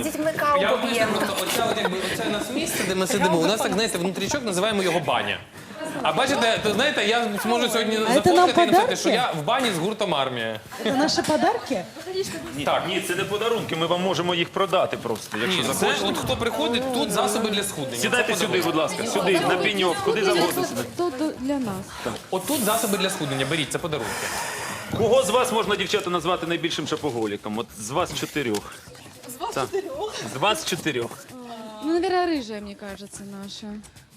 з дітьми Я каву вам поясню, поп'ємо. просто оця, от, якби, оце у нас місце, де ми сидимо. У нас так, знаєте, внутрічок називаємо його баня. А бачите, то знаєте, я зможу сьогодні нам і написати, подарки? що я в бані з гуртом армія. Это наши подарки? Так. ні, це не подарунки, ми вам можемо їх продати просто, якщо Ні, це захочете. от хто приходить, тут засоби для схуднення. Сідайте Це сюди, будь ласка, сюди, на пеньок, куди завгодно сюди. До- для нас. Отут засоби для схуднення, беріть, це подарунки. Кого з вас можна, дівчата, назвати найбільшим шапоголіком? От з вас чотирьох. З вас чотирьох? З вас чотирьох. Ну, наверное, рыжая, мне кажется, наша.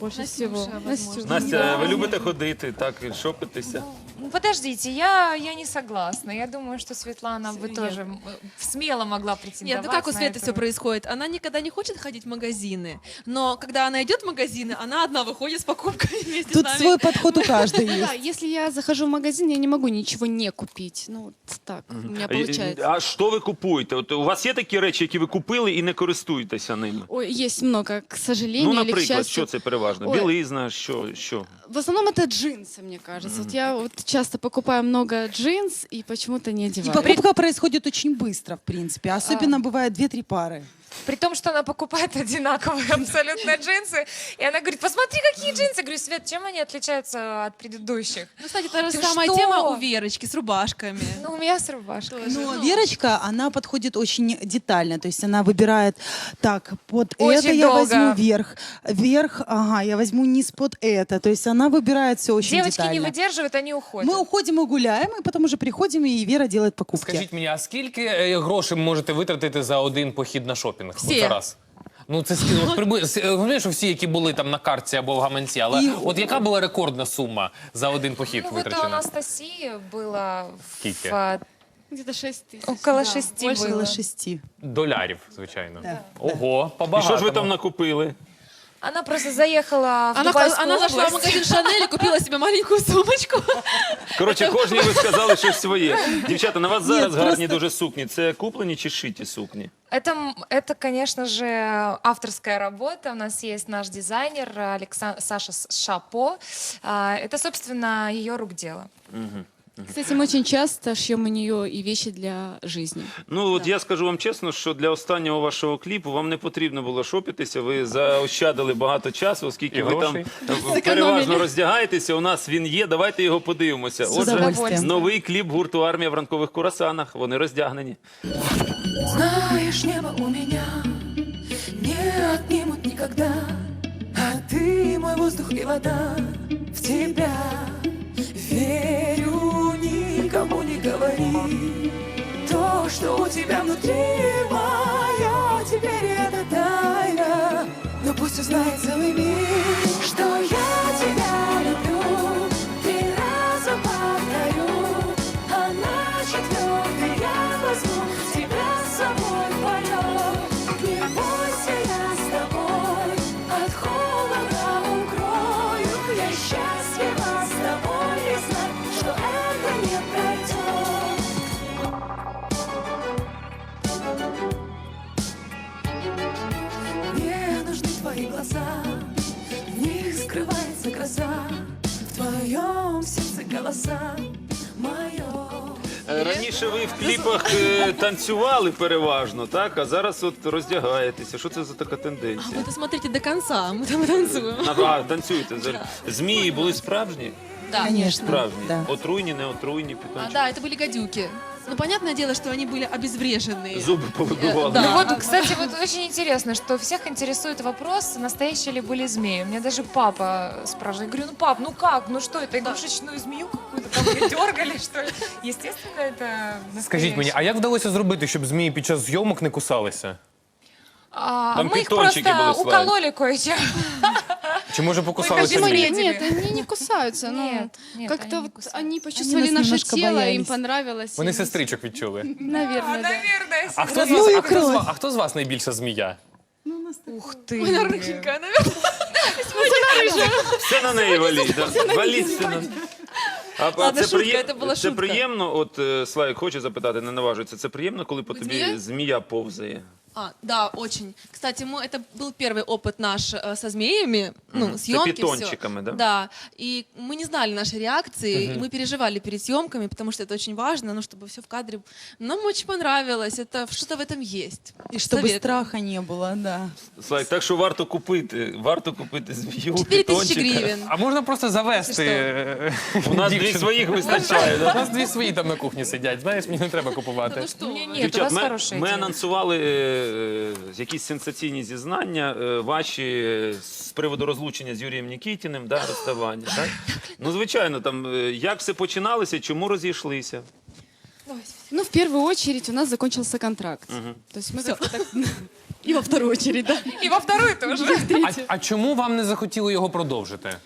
Больше всего. Настюша. Настя, ви любите ходити, так, шопитися? Ну, Подождите, я, я не согласна. Я думаю, что Светлана бы тоже м, смело могла претендовать Нет, ну как у на Светы эту все роль. происходит? Она никогда не хочет ходить в магазины, но когда она идет в магазины, она одна выходит с покупками вместе Тут с нами. свой подход у каждой Да, есть. если я захожу в магазин, я не могу ничего не купить. Ну, вот так у меня получается. А що ви купуєте? От у вас є такі речі, які ви купили і не користуєтеся ними? Ой, есть много, к сожалению Ну, или к наприклад, счастью. що це переважно? Ой. Білизна, що, що? В основном это джинсы, мне кажется. Вот я вот часто покупаю много джинс и почему-то не И одеваю. покупка происходит очень быстро, в принципе. Особенно бывает 2-3 пары. При том, что она покупает одинаковые абсолютно джинсы. И она говорит, посмотри, какие джинсы. Я говорю, Свет, чем они отличаются от предыдущих? Ну, кстати, та же Ты самая что? тема у Верочки с рубашками. Ну, у меня с рубашкой. Но Верочка, она подходит очень детально. То есть она выбирает, так, под Очень это я долго. возьму верх, верх, ага, я возьму низ под это. То есть она выбирает все очень Девочки не детально. выдерживают, они уходят. Мы уходим и гуляем, и потом уже приходим, и Вера делает покупки. Скажіть мені, а скільки е, грошей можете витратити за один похід на шопінг? Всі. От зараз? Ну, це скільки? От приблизно, с- е, розумієш, що всі, які були там на картці або в гаманці, але І- от яка була рекордна сума за один похід Ну, вот у витрачена? Анастасии было Скільки? в, а, Где-то 6 тысяч. около Да. шести Больше было. около шести. Долярів, звичайно. Да. Ого, І побагато. що ж ви там накупили? Она просто заехала в Она, Дубайскую она зашла в область. магазин Шанель и купила себе маленькую сумочку. Коротше, кожній ви сказали щось своє. Дівчата, на вас зараз Ні, гарні просто- дуже сукні. Це куплені чи шиті сукні? Это, м- это, конечно же, авторская работа. У нас есть наш дизайнер Александр, Саша С- Шапо. А, Это, собственно, ее рук дело. Кстати, мы очень часто шьем у нее и вещи для жизни. Ну от я скажу вам чесно, що для останнього вашого кліпу вам не потрібно було шопитися. Ви заощадили багато часу, оскільки І ви там грошей. е, переважно роздягаєтеся. У нас він є. Давайте його подивимося. Отже, удовольствием. новий кліп гурту Армія в ранкових курасанах. Вони роздягнені. Знаешь, небо у меня не отнимут никогда, а ты мой воздух и вода в тебя. Верю, никому не говори то, что у тебя внутри моя теперь это тайна. Но пусть узнает целый мир, Раніше ви в кліпах е, танцювали переважно, так? А зараз от роздягаєтеся. Що це за така тенденція? Вы смотрите до конца, мы там танцуем. На- А, танцюєте. Змії були справжні? Да. Конечно. Справжні. Да. Отруйні, не отруйні, А, питончики. да, это были гадюки. Ну, понятное дело, что они были обезвреженные. Зуби повибивали. Да. Ну вот, кстати, вот очень интересно, что всех интересует вопрос, настоящие ли были змеи. У меня даже папа спрашивает. Я говорю, ну пап, ну как, ну что это, игрушечную змею какую-то там вы дергали, что ли? Естественно, это Скажіть мені, а як вдалося зробити, щоб змії під час зйомок не кусалися? А, Там мы их питончики просто были, Славик. укололи кое-чем. Чи може покусалися Ой? Видели? Нет, нет, они не кусаются. но Нет, нет, Как-то они вот кусаются. они почувствовали нас наше немножко тело, боялись. им понравилось. Вони сестричок відчули. Наверное, да. Наверное. А хто з Ну вас, а хто з вас, а хто з вас найбільша змія? Ух ты. Она рыженькая, наверное. Все на неї валіть. да. Валіть все на а, а Ладно, це, шутка, приє- це була це шутка. приємно, от е, Славік хоче запитати, не наважується. Це приємно, коли по тобі змія? змія повзає. А, да, очень. Кстати, мы, это был первый опыт наш э, со змеями, ну, Мгм. С съемки, питончиками, да? Да, и мы не знали нашей реакции, и мы переживали перед съемками, потому что это очень важно, ну, чтобы все в кадре. Нам очень понравилось, это что-то в этом есть. И чтобы Советую. страха не было, да. Слайк, так що варто купити. Варто купити змію, 4000 питончика. гривен. А можна просто завести. Це е, У нас дві дівчину? своїх вистачає. У Да? нас дві свої там на кухні сидять. Знаєш, мені не треба купувати. Ну что? Не, нет, у Дівчат, вас ми, хорошая ми идея. анонсували е, якісь сенсаційні зізнання е, ваші е, з приводу розлучення з Юрієм Нікітіним, да, розставання. Так? Ну, звичайно, там е, як все починалося, чому розійшлися? Ну, в первую очередь у нас закончился контракт. То есть мы как-то так... И во вторую очередь, да. И во вторую тоже. А, а чому вам не захотіли його продовжити?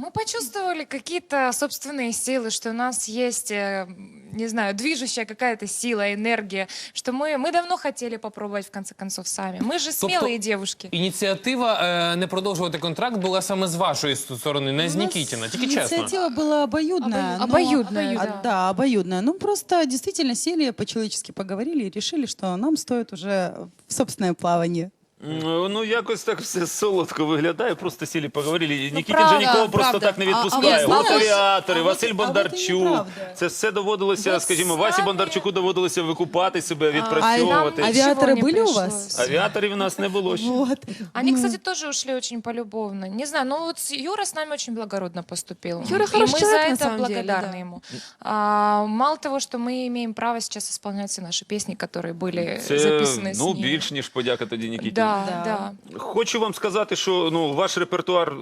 Мы почувствовали какие-то собственные силы, что у нас есть, э, не знаю, движущая какая-то сила, энергия, что мы, мы давно хотели попробовать в конце концов сами. Мы же Тобто- смелые девушки. Ініціатива е, не продовжувати контракт була саме з вашої сторони, не з У нас Нікітіна. Тільки чесно. Инициатива была обоюдная. но- Обоюдная, А, да. да, обоюдная. Ну, просто действительно сели, по-человечески поговорили и решили, что нам стоит уже в собственное плавание. Ну, ну, якось так все солодко виглядає, просто сілі поговорили. І Нікітін правда, же нікого просто правда. так не А- а відпускає. ви От знаєте, авіатори, а Василь от- а от і Бондарчук. неправда. Це все доводилося, Ви скажімо, Васі самі- Бондарчуку доводилося викупати себе, А відпрацьовувати. нам Авиаторы ничего не были у пришлось. вас? Авіаторів у нас не було ще. Вот. Они, Ну, кстати, тоже ушли очень полюбовно. Не знаю, но вот с- Юра с нами очень благородно поступил. Юра и хороший мы человек, за на это самом деле, благодарны да. ему. А, мало того, что мы имеем право сейчас исполнять все наши песни, которые были Це записаны с ну, ним. більш ніж подяка тоді Нікітіну. Да, Да. да. Хочу вам сказати, що ну, ваш репертуар е,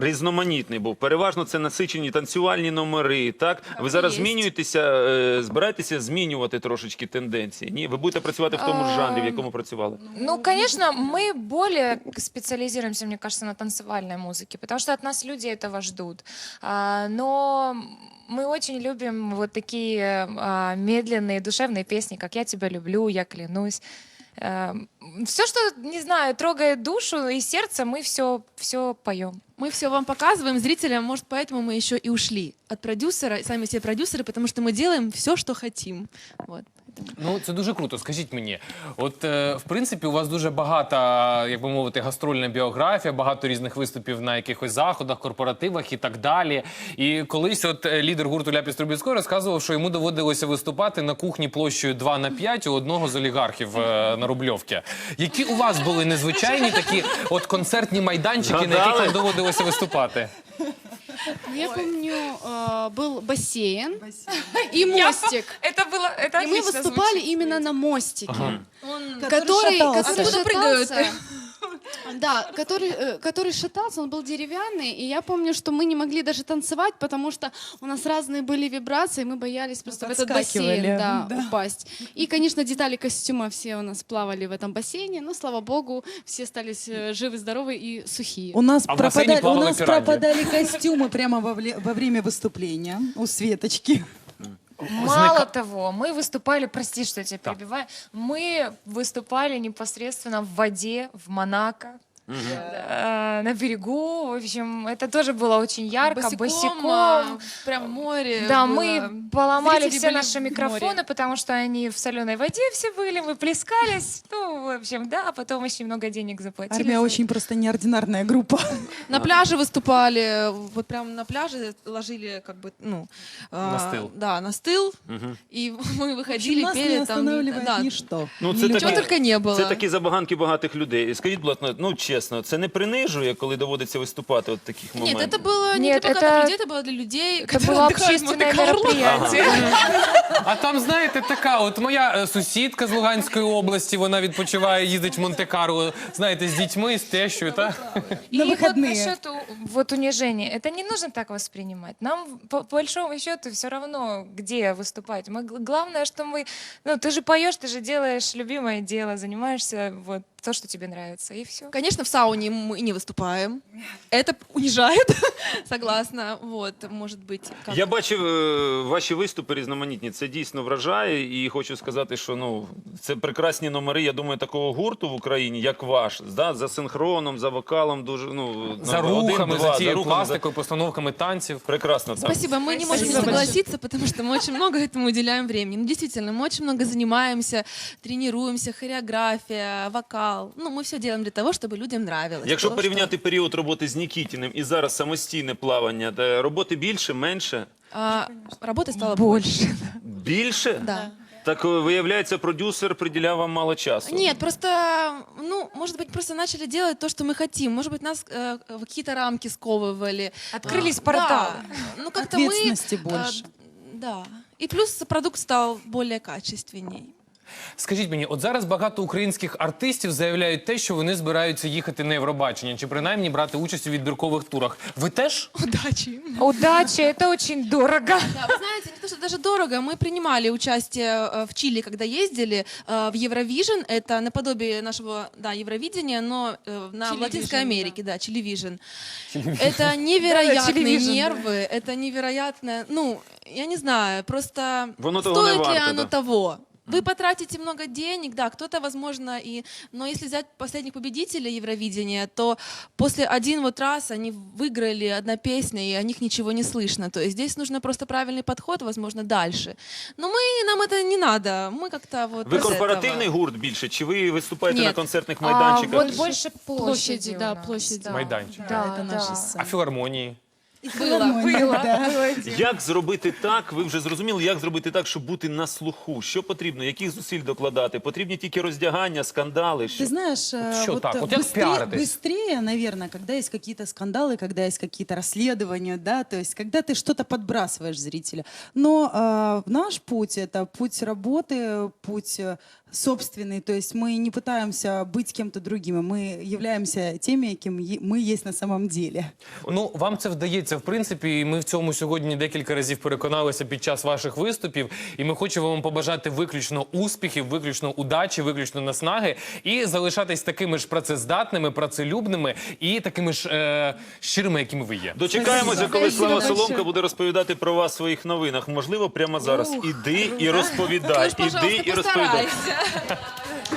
різноманітний був. Переважно це насичені танцювальні номери. Так? Ви зараз є. змінюєтеся, е, збираєтеся змінювати трошечки тенденції. Ні? Ви будете працювати в тому ж жанрі, в якому працювали. Ну, конечно, мы более специализируемся, мне кажется, на танцевальной музыке, потому что от нас люди этого ждут. А, но мы очень любим вот такие а, медленные, душевные песни, как «Я тебя люблю», «Я клянусь». все, что, не знаю, трогает душу и сердце, мы все, все поем. Мы все вам показываем, зрителям, может, поэтому мы еще и ушли от продюсера, сами себе продюсеры, потому что мы делаем все, что хотим. Вот. Ну, це дуже круто. Скажіть мені, от е, в принципі, у вас дуже багата, як би мовити, гастрольна біографія, багато різних виступів на якихось заходах, корпоративах і так далі. І колись, от е, лідер гурту Ляпіс Трубецької розказував, що йому доводилося виступати на кухні площею 2 на 5 у одного з олігархів е, на Рубльовці. Які у вас були незвичайні такі от концертні майданчики, на яких вам доводилося виступати? Ну, Я помню, э, был бассейн и мостик. Это было, это И мы отлично выступали звучит. именно на мостике. Он который, шатался. который Оттуда прыгают. шатался. Да, который, э, который шатался, он был деревянный, и я помню, что мы не могли даже танцевать, потому что у нас разные были вибрации, мы боялись просто в этот бассейн Подскакивали, да, да. упасть. И, конечно, детали костюма все у нас плавали в этом бассейне, но, слава богу, все остались э, живы, здоровы и сухие. У нас, А в бассейне пропадали, у плавала нас пиранья. пропадали костюмы прямо во, вле- во время выступления у Светочки. Мало того, мы выступали, прости, что я тебя перебиваю, мы выступали непосредственно в воде, в Монако. э, на берегу, в общем, это тоже было очень ярко, босиком. а, прям в море. Да, было. мы поломали Зрители все были наши в микрофоны, море. потому что они в соленой воде все были, мы плескались. Ну, в общем, да, а потом очень много денег заплатили. Армия за очень просто неординарная группа. На пляже выступали, вот прям на пляже ложили как бы, ну... а, Настил. Да, настыл, и мы выходили, Нас не пели там... останавливает да, ничто. Ну, це Чего такі, только не было. це такі забаганки багатих людей. Скажіть, будь ласка, ну чесно, це не принижує, коли доводиться виступати от в таких Нет, моментах? это было не Нет, для богатых это- людей, это было для людей, Это которые было отдыхают в общественное Монте-Карло. мероприятие. А там, знаєте, така, от моя е, сусідка з Луганської області, вона відпочиває, їздить в Монте-Карло, знаєте, з дітьми, з тещою, та? На И вот выходные. насчет у- вот унижения, это не нужно так воспринимать. Нам по, по большому счету все равно, где выступать. Мы, г- главное, что мы, ну ты же поешь, ты же делаешь любимое дело, занимаешься вот то, что тебе нравится, и все. Конечно, в сауне мы не выступаем. Это унижает, согласна. Вот, может быть. как- Я бачив е, ваші виступи різноманітні. Це дійсно вражає. І хочу сказати, що ну це прекрасні номери. Я думаю, такого гурту в Україні, як ваш, да, за синхроном, за вокалом, дуже ну За ну, один, рухами, два, за тією рухами, за- пластикою, постановками танців. Прекрасно. Так. Спасибо, мы не можем не Спасибо согласиться, потому что мы очень много этому уделяем времени. Ну, действительно, мы очень много занимаемся, тренируемся, хореография, вокал. Ну, мы все делаем для того, чтобы людям нравилось. Якщо То, порівняти період роботи з Нікітіним і зараз самостійне плавання, де роботи більше, менше, что, а, работы стало больше. більше, Да. так е, виявляється, продюсер приділяв вам мало часу. Нет, просто, ну, может быть, просто начали делать то, что мы хотим. Может быть, нас э, в какие-то рамки сковывали. Открылись А, порталы. Да. Ну, как-то мы... Ответственности э, больше. Да. И плюс продукт стал более качественней. Скажіть мені, от зараз багато українських артистів заявляють те, що вони збираються їхати на Євробачення, чи принаймні брати участь у відбіркових турах. Ви теж? Удачи. Удача, это очень дорого. Да, вы знаете, не то, что даже дорого. Мы принимали участие э, в Чили, когда ездили э, в Евровижн. Это наподобие нашего, да, Евровидения, но э, на в Латинской Америке, да, Чиливижн. Это невероятные Чиливижн, да. нервы, это невероятное, ну, я не знаю, просто Воно того не стоит ли варто, оно да. того? Вы потратите много денег, да, кто-то, возможно, и... Но если взять последних победителей Евровидения, то после один вот раз они выиграли одна песня, и о них ничего не слышно. То есть здесь нужно просто правильный подход, возможно, дальше. Но мы, нам это не надо, мы как-то вот Ви без корпоративний этого. гурт більше, чи ви виступаєте Ні. на концертних А, майданчиках? вот больше площади, Площади, у да, нас, площади. да. Майданчик. Да, это да. наши А сцены. філармонії? Филармония, Было, да. было. Як зробити так? Ви вже зрозуміли, як зробити так, щоб бути на слуху? Що потрібно? Яких зусиль докладати? Потрібні тільки роздягання, скандали. Що? Ты знаешь, э, чё вот так? э, Вот как быстрее, пиаритесь? быстрее, наверное, когда есть какие-то скандалы, когда есть какие-то расследования, да, то есть когда ты что-то подбрасываешь зрителя. Но э, наш путь это путь работы, путь э, собственный, то есть мы не пытаемся быть кем-то другим, мы являемся теми, кем е- мы есть на самом деле. Ну, вам це вдається, в принципі, і ми в цьому сьогодні декілька разів переконалися під час ваших виступів. І ми хочемо вам побажати виключно успіхів, виключно удачі, виключно наснаги і залишатись такими ж працездатними, працелюбними і такими ж е, щирими, якими ви є. Дочекаємося, коли Слава Соломка буде розповідати про вас в своїх новинах. Можливо, прямо зараз. Іди і розповідай. Уж, пожалуйста, Іди і розповідай.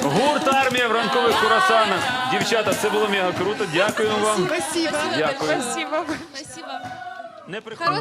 Гурт армія в ранкових курасанах. Дівчата, це було мега круто. Дякуємо вам. Спасибо. Дякую. Спасибо. Не приходьте.